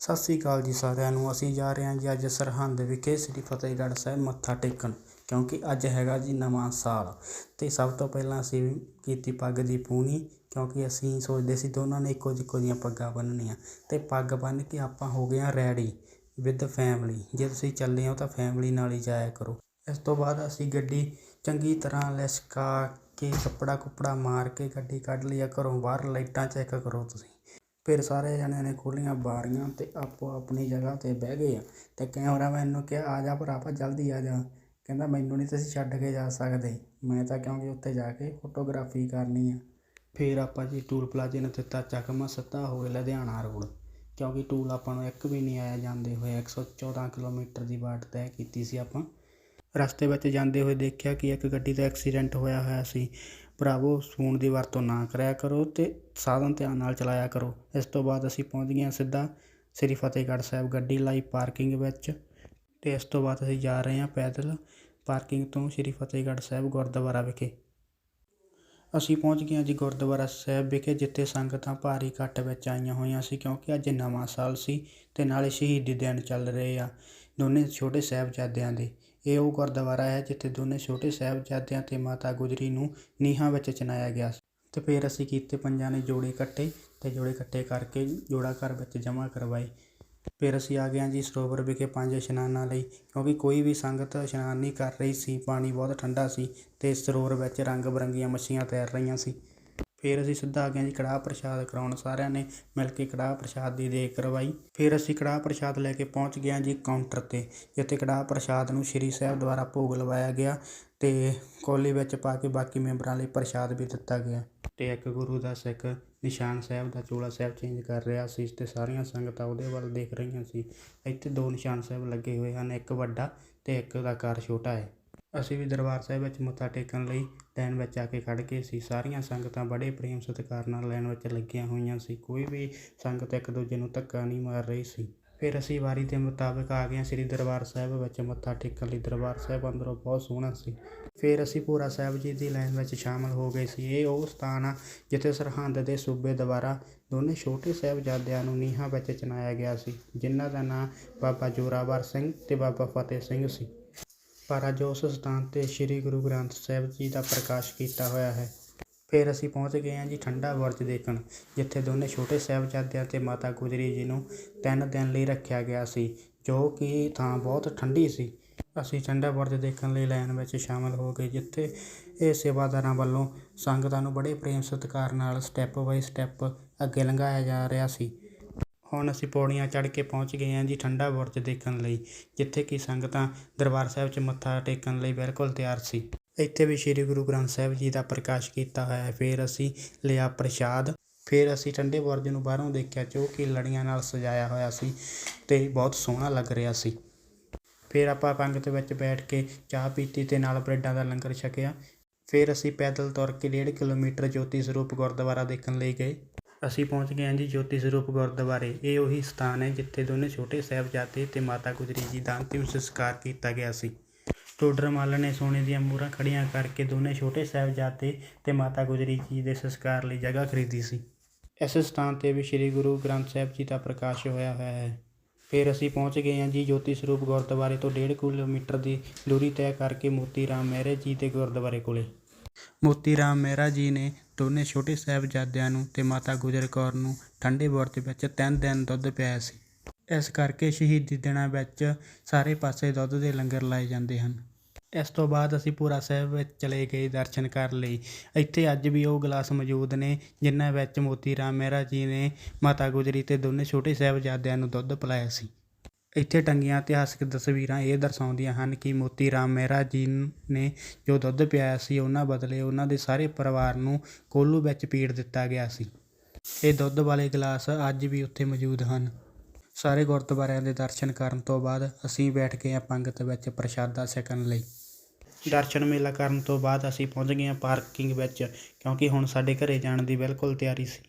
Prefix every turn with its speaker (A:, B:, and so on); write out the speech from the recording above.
A: ਸਤਿ ਸ੍ਰੀ ਅਕਾਲ ਜੀ ਸਾਰਿਆਂ ਨੂੰ। ਅਸੀਂ ਜਾ ਰਹੇ ਹਾਂ ਜੀ ਅੱਜ ਸਰਹੰਦ ਵਿਖੇ ਸ੍ਰੀ ਫਤਿਹਗੜ੍ਹ ਸਾਹਿਬ ਮੱਥਾ ਟੇਕਣ, ਕਿਉਂਕਿ ਅੱਜ ਹੈਗਾ ਜੀ ਨਵਾਂ ਸਾਲ। ਅਤੇ ਸਭ ਤੋਂ ਪਹਿਲਾਂ ਅਸੀਂ ਕੀਤੀ ਪੱਗ ਦੀ ਪੂਣੀ, ਕਿਉਂਕਿ ਅਸੀਂ ਸੋਚਦੇ ਸੀ ਦੋਨਾਂ ਨੇ ਇੱਕੋ ਜਿੱਕੋ ਦੀਆਂ ਪੱਗਾਂ ਬੰਨਣੀਆਂ ਅਤੇ ਪੱਗ ਬੰਨ੍ਹ ਕੇ ਆਪਾਂ ਹੋ ਗਏ ਹਾਂ ਰੈਡੀ, ਵਿਦ ਫੈਮਿਲੀ। ਜੇ ਤੁਸੀਂ ਚੱਲੇ ਹੋ ਤਾਂ ਫੈਮਿਲੀ ਨਾਲ ਹੀ ਜਾਇਆ ਕਰੋ। ਇਸ ਤੋਂ ਬਾਅਦ ਅਸੀਂ ਗੱਡੀ ਚੰਗੀ ਤਰ੍ਹਾਂ ਲਿਸ਼ਕਾ ਕੇ ਕੱਪੜਾ ਕੁੱਪੜਾ ਮਾਰ ਕੇ ਗੱਡੀ ਕੱਢ ਲਈ ਆ ਘਰੋਂ ਬਾਹਰ ਲਾਈਟਾਂ ਚੈੱਕ ਕਰੋ ਤੁਸੀਂ। ਫਿਰ ਸਾਰੇ ਜਣਿਆਂ ਨੇ ਖੋਲ੍ਹੀਆਂ ਬਾਰੀਆਂ ਅਤੇ ਆਪੋ ਆਪਣੀ ਜਗ੍ਹਾ 'ਤੇ ਬਹਿ ਗਏ ਆ। ਅਤੇ ਕੈਮਰਾਮੈਨ ਨੂੰ ਕਿਹਾ, ਆ ਜਾ ਭਰਾਵਾ ਜਲਦੀ ਆ ਜਾ ਕਹਿੰਦਾ, ਮੈਨੂੰ ਨਹੀਂ ਤੁਸੀਂ ਛੱਡ ਕੇ ਜਾ ਸਕਦੇ। ਮੈਂ ਤਾਂ ਕਿਉਂਕਿ ਉੱਥੇ ਜਾ ਕੇ ਫੋਟੋਗ੍ਰਾਫੀ ਕਰਨੀ ਆ। ਫਿਰ ਆਪਾਂ ਜੀ ਟੂਲ ਪਲਾਜ਼ੇ ਨੂੰ ਦਿੱਤਾ ਚੱਕਮਾ ਸਿੱਧਾ ਹੋ ਗਿਆ ਲੁਧਿਆਣਾ ਰੋਡ। ਕਿਉਂਕਿ ਟੂਲ ਆਪਾਂ ਨੂੰ ਇੱਕ ਵੀ ਨਹੀਂ ਆਇਆ, ਜਾਂਦੇ ਹੋਏ 114 ਕਿਲੋਮੀਟਰ ਦੀ ਵਾਟ ਤੈਅ ਕੀਤੀ ਸੀ ਆਪਾਂ। ਰਸਤੇ ਵਿੱਚ ਜਾਂਦੇ ਹੋਏ ਦੇਖਿਆ ਕਿ ਇੱਕ ਗੱਡੀ ਦਾ ਐਕਸੀਡੈਂਟ ਹੋਇਆ ਹੋਇਆ ਸੀ। ਭਰਾਵੋ ਫੋਨ ਦੀ ਵਰਤੋਂ ਨਾ ਕਰਿਆ ਕਰੋ ਅਤੇ ਸਾਧਨ ਧਿਆਨ ਨਾਲ ਚਲਾਇਆ ਕਰੋ। ਇਸ ਤੋਂ ਬਾਅਦ ਅਸੀਂ ਪਹੁੰਚ ਗਏ ਹਾਂ ਸਿੱਧਾ ਸ੍ਰੀ ਫਤਿਹਗੜ੍ਹ ਸਾਹਿਬ ਗੱਡੀ ਲਾਈ ਪਾਰਕਿੰਗ ਵਿੱਚ ਅਤੇ ਇਸ ਤੋਂ ਬਾਅਦ ਅਸੀਂ ਜਾ ਰਹੇ ਹਾਂ ਪੈਦਲ ਪਾਰਕਿੰਗ ਤੋਂ ਸ੍ਰੀ ਫਤਿਹਗੜ੍ਹ ਸਾਹਿਬ ਗੁਰਦੁਆਰਾ ਵਿਖੇ। ਅਸੀਂ ਪਹੁੰਚ ਗਏ ਹਾਂ ਜੀ ਗੁਰਦੁਆਰਾ ਸਾਹਿਬ ਵਿਖੇ, ਜਿੱਥੇ ਸੰਗਤਾਂ ਭਾਰੀ ਇਕੱਠ ਵਿੱਚ ਆਈਆਂ ਹੋਈਆਂ ਸੀ ਕਿਉਂਕਿ ਅੱਜ ਨਵਾਂ ਸਾਲ ਸੀ ਅਤੇ ਨਾਲੇ ਸ਼ਹੀਦੀ ਦਿਨ ਚੱਲ ਰਹੇ ਆ ਦੋਨੇ ਛੋਟੇ ਸਾਹਿਬਜ਼ਾਦਿਆਂ ਦੇ। ਇਹ ਉਹ ਗੁਰਦੁਆਰਾ ਹੈ ਜਿੱਥੇ ਦੋਨੇ ਛੋਟੇ ਸਾਹਿਬਜ਼ਾਦਿਆਂ ਅਤੇ ਮਾਤਾ ਗੁਜਰੀ ਨੂੰ ਨੀਹਾਂ ਵਿੱਚ ਚਿਣਾਇਆ ਗਿਆ ਸੀ। ਅਤੇ ਫਿਰ ਅਸੀਂ ਕੀਤੇ ਪੰਜਾਂ ਨੇ ਜੋੜੇ ਇਕੱਠੇ ਅਤੇ ਜੋੜੇ ਇਕੱਠੇ ਕਰਕੇ ਜੋੜਾ ਘਰ ਵਿੱਚ ਜਮ੍ਹਾਂ ਕਰਵਾਏ। ਫਿਰ ਅਸੀਂ ਆ ਗਏ ਹਾਂ ਜੀ ਸਰੋਵਰ ਵਿਖੇ ਪੰਜ ਇਸ਼ਨਾਨਾਂ ਲਈ, ਕਿਉਂਕਿ ਕੋਈ ਵੀ ਸੰਗਤ ਇਸ਼ਨਾਨ ਨਹੀਂ ਕਰ ਰਹੀ ਸੀ, ਪਾਣੀ ਬਹੁਤ ਠੰਡਾ ਸੀ ਅਤੇ ਸਰੋਵਰ ਵਿੱਚ ਰੰਗ ਬਿਰੰਗੀਆਂ ਮੱਛੀਆਂ ਤੈਰ ਰਹੀਆਂ ਸੀ। ਫਿਰ ਅਸੀਂ ਸਿੱਧਾ ਆ ਗਏ ਜੀ ਕੜਾਹ ਪ੍ਰਸ਼ਾਦ ਕਰਾਉਣ, ਸਾਰਿਆਂ ਨੇ ਮਿਲ ਕੇ ਕੜਾਹ ਪ੍ਰਸ਼ਾਦ ਦੀ ਦੇਖ ਕਰਵਾਈ। ਫਿਰ ਅਸੀਂ ਕੜਾਹ ਪ੍ਰਸ਼ਾਦ ਲੈ ਕੇ ਪਹੁੰਚ ਗਏ ਜੀ ਕਾਊਂਟਰ 'ਤੇ, ਜਿੱਥੇ ਕੜਾਹ ਪ੍ਰਸ਼ਾਦ ਨੂੰ ਸ਼੍ਰੀ ਸਾਹਿਬ ਦੁਆਰਾ ਭੋਗ ਲਵਾਇਆ ਗਿਆ ਅਤੇ ਕੌਲੀ ਵਿੱਚ ਪਾ ਕੇ ਬਾਕੀ ਮੈਂਬਰਾਂ ਲਈ ਪ੍ਰਸ਼ਾਦ ਵੀ ਦਿੱਤਾ ਗਿਆ। ਅਤੇ ਇੱਕ ਗੁਰੂ ਦਾ ਸਿੱਖ ਨਿਸ਼ਾਨ ਸਾਹਿਬ ਦਾ ਚੋਲਾ ਸਾਹਿਬ ਚੇਂਜ ਕਰ ਰਿਹਾ ਸੀ ਅਤੇ ਸਾਰੀਆਂ ਸੰਗਤਾਂ ਉਹਦੇ ਵੱਲ ਦੇਖ ਰਹੀਆਂ ਸੀ। ਇੱਥੇ ਦੋ ਨਿਸ਼ਾਨ ਸਾਹਿਬ ਲੱਗੇ ਹੋਏ ਹਨ, ਇੱਕ ਵੱਡਾ ਅਤੇ ਇੱਕ ਦਾ ਆਕਾਰ ਛੋਟਾ ਹੈ। ਅਸੀਂ ਵੀ ਦਰਬਾਰ ਸਾਹਿਬ ਵਿੱਚ ਮੱਥਾ ਟੇਕਣ ਲਈ ਲਾਈਨ ਵਿੱਚ ਆ ਕੇ ਖੜ੍ਹ ਗਏ ਸੀ। ਸਾਰੀਆਂ ਸੰਗਤਾਂ ਬੜੇ ਪ੍ਰੇਮ ਸਤਿਕਾਰ ਨਾਲ ਲਾਈਨ ਵਿੱਚ ਲੱਗੀਆਂ ਹੋਈਆਂ ਸੀ। ਕੋਈ ਵੀ ਸੰਗਤ ਇੱਕ ਦੂਜੇ ਨੂੰ ਧੱਕਾ ਨਹੀਂ ਮਾਰ ਰਹੀ ਸੀ। ਫਿਰ ਅਸੀਂ ਵਾਰੀ ਦੇ ਮੁਤਾਬਕ ਆ ਗਏ ਸ੍ਰੀ ਦਰਬਾਰ ਸਾਹਿਬ ਵਿੱਚ ਮੱਥਾ ਟੇਕਣ ਲਈ। ਦਰਬਾਰ ਸਾਹਿਬ ਅੰਦਰੋਂ ਬਹੁਤ ਸੋਹਣਾ ਸੀ। ਫਿਰ ਅਸੀਂ ਭੋਰਾ ਸਾਹਿਬ ਜੀ ਦੀ ਲਾਈਨ ਵਿੱਚ ਸ਼ਾਮਲ ਹੋ ਗਏ ਸੀ। ਇਹ ਉਹ ਸਥਾਨ ਆ ਜਿੱਥੇ ਸਰਹੰਦ ਦੇ ਸੂਬੇ ਦੁਆਰਾ ਦੋਨੇ ਛੋਟੇ ਸਾਹਿਬਜ਼ਾਦਿਆਂ ਨੂੰ ਨੀਹਾਂ ਵਿੱਚ ਚਨਾਇਆ ਗਿਆ ਸੀ, ਜਿਨ੍ਹਾਂ ਦਾ ਨਾਂ ਬਾਬਾ ਜੋਰਾਵਰ ਸਿੰਘ ਅਤੇ ਬਾਬਾ ਫਤਿਹ ਸਿੰਘ ਸੀ। ਪਰ ਅੱਜ ਉਸ ਸਥਾਨ 'ਤੇ ਸ੍ਰੀ ਗੁਰੂ ਗ੍ਰੰਥ ਸਾਹਿਬ ਜੀ ਦਾ ਪ੍ਰਕਾਸ਼ ਕੀਤਾ ਹੋਇਆ ਹੈ। ਫਿਰ ਅਸੀਂ ਪਹੁੰਚ ਗਏ ਹਾਂ ਜੀ ਠੰਡਾ ਬੁਰਜ ਦੇਖਣ, ਜਿੱਥੇ ਦੋਨੇ ਛੋਟੇ ਸਾਹਿਬਜ਼ਾਦਿਆਂ ਅਤੇ ਮਾਤਾ ਗੁਜਰੀ ਜੀ ਨੂੰ ਤਿੰਨ ਦਿਨ ਲਈ ਰੱਖਿਆ ਗਿਆ ਸੀ, ਜੋ ਕਿ ਥਾਂ ਬਹੁਤ ਠੰਡੀ ਸੀ। ਅਸੀਂ ਠੰਡਾ ਬੁਰਜ ਦੇਖਣ ਲਈ ਲਾਈਨ ਵਿੱਚ ਸ਼ਾਮਲ ਹੋ ਗਏ, ਜਿੱਥੇ ਇਹ ਸੇਵਾਦਾਰਾਂ ਵੱਲੋਂ ਸੰਗਤਾਂ ਨੂੰ ਬੜੇ ਪ੍ਰੇਮ ਸਤਿਕਾਰ ਨਾਲ ਸਟੈਪ ਬਾਈ ਸਟੈਪ ਅੱਗੇ ਲੰਘਾਇਆ ਜਾ ਰਿਹਾ ਸੀ। ਹੁਣ ਅਸੀਂ ਪੌੜੀਆਂ ਚੜ੍ਹ ਕੇ ਪਹੁੰਚ ਗਏ ਹਾਂ ਜੀ ਠੰਡਾ ਬੁਰਜ ਦੇਖਣ ਲਈ, ਜਿੱਥੇ ਕਿ ਸੰਗਤਾਂ ਦਰਬਾਰ ਸਾਹਿਬ 'ਚ ਮੱਥਾ ਟੇਕਣ ਲਈ ਬਿਲਕੁਲ ਤਿਆਰ ਸੀ। ਇੱਥੇ ਵੀ ਸ੍ਰੀ ਗੁਰੂ ਗ੍ਰੰਥ ਸਾਹਿਬ ਜੀ ਦਾ ਪ੍ਰਕਾਸ਼ ਕੀਤਾ ਹੋਇਆ ਹੈ। ਫਿਰ ਅਸੀਂ ਲਿਆ ਪ੍ਰਸ਼ਾਦ, ਫਿਰ ਅਸੀਂ ਠੰਡੇ ਬੁਰਜ ਨੂੰ ਬਾਹਰੋਂ ਦੇਖਿਆ ਜੋ ਕਿ ਲੜੀਆਂ ਨਾਲ ਸਜਾਇਆ ਹੋਇਆ ਸੀ ਅਤੇ ਬਹੁਤ ਸੋਹਣਾ ਲੱਗ ਰਿਹਾ ਸੀ। ਫਿਰ ਆਪਾਂ ਪੰਗਤ ਵਿੱਚ ਬੈਠ ਕੇ ਚਾਹ ਪੀਤੀ ਅਤੇ ਨਾਲ ਬ੍ਰੈਡਾਂ ਦਾ ਲੰਗਰ ਛਕਿਆ। ਫਿਰ ਅਸੀਂ ਪੈਦਲ ਤੁਰ ਕੇ ਡੇਢ ਕਿਲੋਮੀਟਰ ਜੋਤੀ ਸਰੂਪ ਗੁਰਦੁਆਰਾ ਦੇਖਣ ਲਈ ਗਏ। ਅਸੀਂ ਪਹੁੰਚ ਗਏ ਹਾਂ ਜੀ ਜੋਤੀ ਸਰੂਪ ਗੁਰਦੁਆਰੇ। ਇਹ ਉਹੀ ਸਥਾਨ ਹੈ ਜਿੱਥੇ ਦੋਨੇ ਛੋਟੇ ਸਾਹਿਬਜ਼ਾਦੇ ਅਤੇ ਮਾਤਾ ਗੁਜਰੀ ਜੀ ਦਾ ਅੰਤਿਮ ਸੰਸਕਾਰ ਕੀਤਾ ਗਿਆ ਸੀ। ਟੋਡਰ ਮੱਲ ਨੇ ਸੋਨੇ ਦੀਆਂ ਮੂਹਰਾਂ ਖੜੀਆਂ ਕਰਕੇ ਦੋਨੇ ਛੋਟੇ ਸਾਹਿਬਜ਼ਾਦੇ ਅਤੇ ਮਾਤਾ ਗੁਜਰੀ ਜੀ ਦੇ ਸੰਸਕਾਰ ਲਈ ਜਗ੍ਹਾ ਖਰੀਦੀ ਸੀ। ਇਸ ਸਥਾਨ 'ਤੇ ਵੀ ਸ੍ਰੀ ਗੁਰੂ ਗ੍ਰੰਥ ਸਾਹਿਬ ਜੀ ਦਾ ਪ੍ਰਕਾਸ਼ ਹੋਇਆ ਹੋਇਆ ਹੈ। ਫਿਰ ਅਸੀਂ ਪਹੁੰਚ ਗਏ ਹਾਂ ਜੀ ਜੋਤੀ ਸਰੂਪ ਗੁਰਦੁਆਰੇ ਤੋਂ ਡੇਢ ਕਿਲੋਮੀਟਰ ਦੀ ਦੂਰੀ ਤੈਅ ਕਰਕੇ ਮੋਤੀ ਰਾਮ ਮਹਿਰਾ ਜੀ ਦੇ ਗੁਰਦੁਆਰੇ ਕੋਲੇ। ਮੋਤੀ ਰਾਮ ਮਹਿਰਾ ਜੀ ਨੇ ਦੋਨੇ ਛੋਟੇ ਸਾਹਿਬਜ਼ਾਦਿਆਂ ਨੂੰ ਤੇ ਮਾਤਾ ਗੁਜਰ ਕੌਰ ਨੂੰ ਠੰਡੇ ਬੁਰਜ ਵਿੱਚ ਤਿੰਨ ਦਿਨ ਦੁੱਧ ਪਿਆਇਆ ਸੀ। ਇਸ ਕਰਕੇ ਸ਼ਹੀਦੀ ਦਿਨਾਂ ਵਿੱਚ ਸਾਰੇ ਪਾਸੇ ਦੁੱਧ ਦੇ ਲੰਗਰ ਲਾਏ ਜਾਂਦੇ ਹਨ। ਇਸ ਤੋਂ ਬਾਅਦ ਅਸੀਂ ਪੂਰਾ ਸਾਹਿਬ ਵਿੱਚ ਚਲੇ ਗਏ ਦਰਸ਼ਨ ਕਰਨ ਲਈ ਇੱਥੇ ਅੱਜ ਵੀ ਉਹ ਗਲਾਸ ਮੌਜੂਦ ਨੇ, ਜਿਨ੍ਹਾਂ ਵਿੱਚ ਮੋਤੀ ਰਾਮ ਮਹਿਰਾ ਜੀ ਨੇ ਮਾਤਾ ਗੁਜਰੀ ਤੇ ਦੋਨੇ ਛੋਟੇ ਸਾਹਿਬਜ਼ਾਦਿਆਂ ਨੂੰ ਦੁੱਧ ਪਿਲਾਇਆ ਸੀ। ਇੱਥੇ ਟੰਗੀਆਂ ਇਤਿਹਾਸਕ ਤਸਵੀਰਾਂ ਇਹ ਦਰਸਾਉਂਦੀਆਂ ਹਨ ਕਿ ਮੋਤੀ ਰਾਮ ਮਹਿਰਾ ਜੀ ਨੇ ਜੋ ਦੁੱਧ ਪਿਆਇਆ ਸੀ, ਉਹਨਾਂ ਬਦਲੇ ਉਹਨਾਂ ਦੇ ਸਾਰੇ ਪਰਿਵਾਰ ਨੂੰ ਕੋਲੂ ਵਿੱਚ ਪੀੜ ਦਿੱਤਾ ਗਿਆ ਸੀ। ਇਹ ਦੁੱਧ ਵਾਲੇ ਗਲਾਸ ਅੱਜ ਵੀ ਉੱਥੇ ਮੌਜੂਦ ਹਨ। ਸਾਰੇ ਗੁਰਦੁਆਰਿਆਂ ਦੇ ਦਰਸ਼ਨ ਕਰਨ ਤੋਂ ਬਾਅਦ ਅਸੀਂ ਬੈਠ ਗਏ ਹਾਂ ਪੰਗਤ ਵਿੱਚ ਪ੍ਰਸ਼ਾਦਾ ਛਕਣ ਲਈ। ਦਰਸ਼ਨ ਮੇਲਾ ਕਰਨ ਤੋਂ ਬਾਅਦ ਅਸੀਂ ਪਹੁੰਚ ਗਏ ਹਾਂ ਪਾਰਕਿੰਗ ਵਿੱਚ, ਕਿਉਂਕਿ ਹੁਣ ਸਾਡੇ ਘਰੇ ਜਾਣ ਦੀ ਬਿਲਕੁਲ ਤਿਆਰੀ ਸੀ।